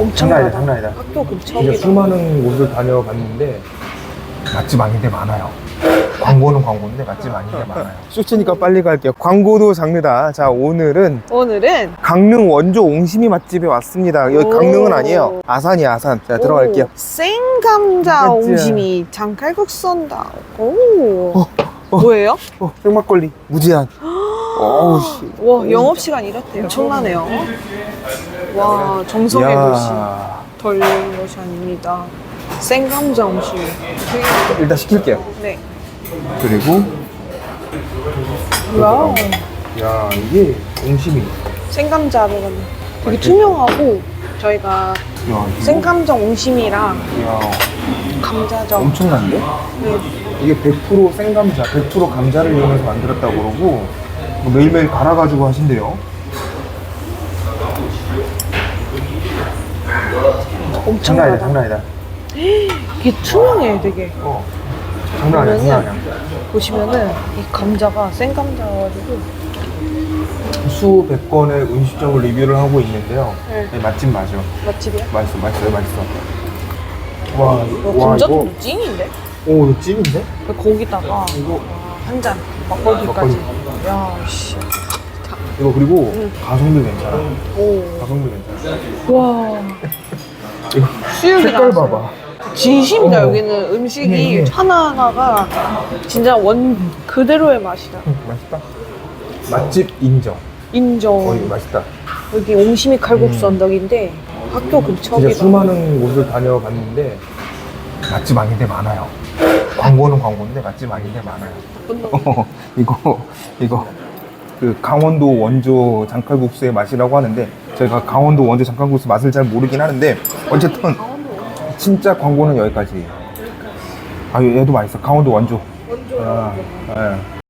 엄청 장난 아니다, 많아. 장난 아니다. 학교 근처입니다. 수많은 곳을 다녀봤는데 맛집 아닌데 많아요. 광고는 광고인데 맛집 아닌데 많아요. 쇼츠니까 빨리 갈게요. 광고도 장르다. 자, 오늘은 오늘은 강릉 원조 옹심이 맛집에 왔습니다. 여기 오. 강릉은 아니에요. 아산이 아산. 자, 들어갈게요. 오, 생감자 맞지? 옹심이 장칼국수 한다. 오. 어, 어. 뭐예요? 어, 생막걸리 무제한. 어우 씨. 와 영업 시간 이렇대요. 엄청나네요. 와 정석의 도시 이야. 덜로션입니다. 생감자 옹심이. 되게- 일단 시킬게요. 네. 그리고 와우. 야 이게 옹심이. 생감자로 되게 투명하고 저희가 야 이거. 생감자 옹심이랑 야 감자전. 엄청난데? 네. 이게 100% 생감자, 100% 감자를 이용해서 만들었다고 그러고 뭐 매일매일 갈아가지고 하신대요. 엄청 장난 아니다. 장난 아니다. 이게 투명해 되게. 어. 장난 아니야, 장난 아니야. 보시면은 이 감자가 생 감자가지고 수백 건의 음식점을 리뷰를 하고 있는데요. 네. 네, 맛집 맞아. 맛집이야. 맛있어, 맛있어, 맛있어. 와, 와, 와 감자도 이거, 찐인데? 오, 이거 찐인데? 거기다가 이거, 한 잔 막걸리까지. 야 씨. 이거 그리고 응. 가성비 괜찮아. 오. 가성비 괜찮아. 와. 이거 수육이 색깔 나왔어요. 봐봐. 진심이다 어머. 여기는 음식이 네, 네. 하나하나가 진짜 원 그대로의 맛이다. 응, 맛있다. 맛집 인정. 인정. 어, 이거 맛있다. 여기 옹심이 칼국수 음. 언덕인데 학교 근처입니다. 수많은 곳을 다녀봤는데 맛집 아닌데 많아요. 광고는 광고인데 맛집 아닌데 많아요. 어, 이거 이거 그 강원도 원조 장칼국수의 맛이라고 하는데 저희가 강원도 원조 장칼국수 맛을 잘 모르긴 하는데 어쨌든 진짜 광고는 여기까지예요. 아 얘도 맛있어. 강원도 원조. 원조. 아, 예.